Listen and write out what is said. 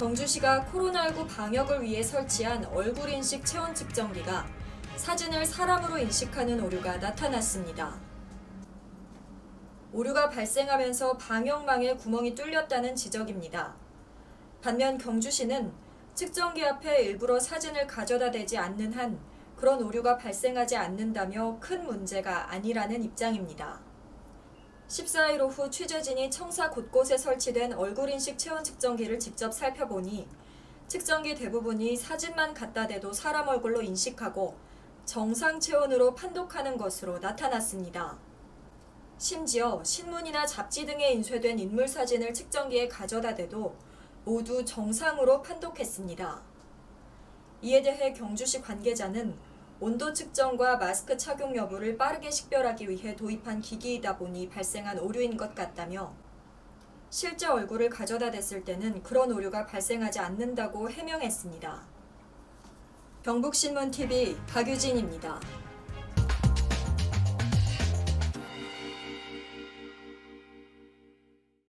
경주시가 코로나19 방역을 위해 설치한 얼굴 인식 체온 측정기가 사진을 사람으로 인식하는 오류가 나타났습니다. 오류가 발생하면서 방역망에 구멍이 뚫렸다는 지적입니다. 반면 경주시는 측정기 앞에 일부러 사진을 가져다 대지 않는 한 그런 오류가 발생하지 않는다며 큰 문제가 아니라는 입장입니다. 14일 오후 취재진이 청사 곳곳에 설치된 얼굴인식 체온 측정기를 직접 살펴보니 측정기 대부분이 사진만 갖다 대도 사람 얼굴로 인식하고 정상 체온으로 판독하는 것으로 나타났습니다. 심지어 신문이나 잡지 등에 인쇄된 인물 사진을 측정기에 가져다 대도 모두 정상으로 판독했습니다. 이에 대해 경주시 관계자는 온도 측정과 마스크 착용 여부를 빠르게 식별하기 위해 도입한 기기이다 보니 발생한 오류인 것 같다며 실제 얼굴을 가져다 댔을 때는 그런 오류가 발생하지 않는다고 해명했습니다. 경북신문TV 박유진입니다.